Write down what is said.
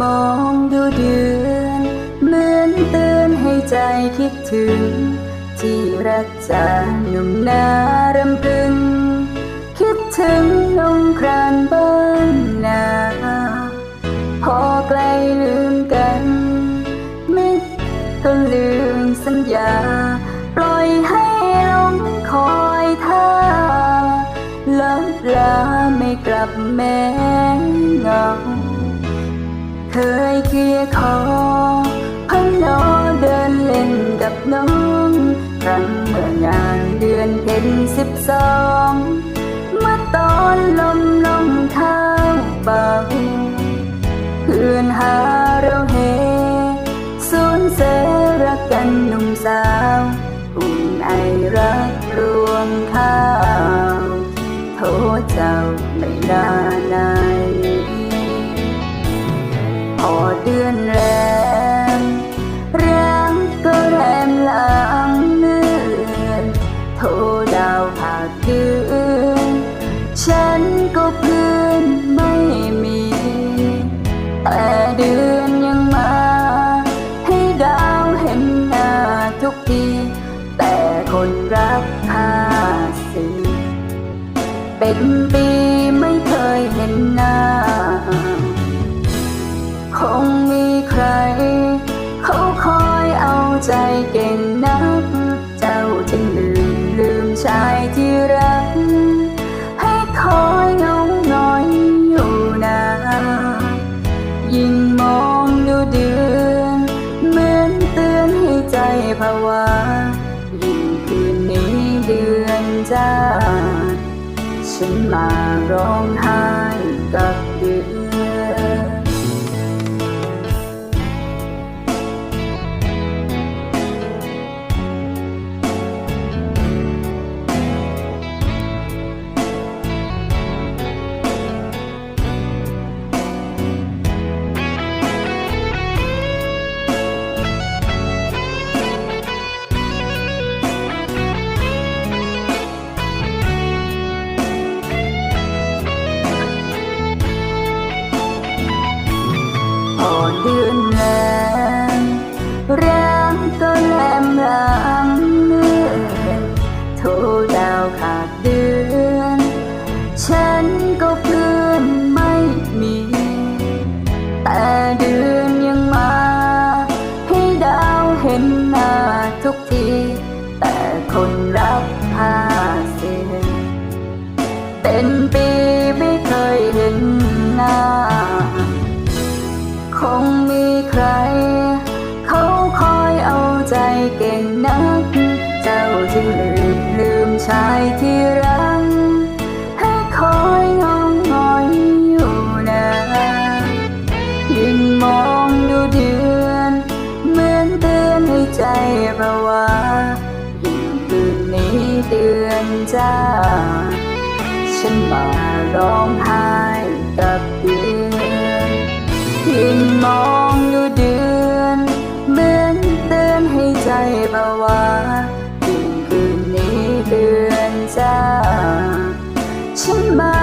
มองดูเดือนเหมือนเตือนให้ใจคิดถึง ที่รักจาหนุ่มนา ก็ลืมสัญญา ปล่อยให้ลมคอยท่าเลับลาไม่กลับแม้เงา เคยเคียร์คอพันนอเดินเล่นกับน้องครั้งเมื่องานเดือนเพ็ญสิบสอง เมื่อตอนลม สูญเสรักกันหนุ่มสาวอุ่นไอรักรวงข้าวโทษเจ้าไม่นาไหนพอเดือนแล้ว ทุกที แต่คนรัก จ้าฉันมาร้องไห้กับ เป็นปีไม่เคยเห็นหน้า คงมีใคร เขาคอยเอาใจเก่งนัก เจ้าจึงลืมลืมชายที่รักให้คอยงองงอยอยู่นานยิ่งมองดูเดือน เหมือนเตือนให้ใจประวายิ่งคืนนี้เดือนจ้า ฉันมาร้องไห้กับเดือนยืนมองดูเดือนเหมือนเตือนให้ใจเบาหวานคืนคืนนี้เดือนจ้าฉันมา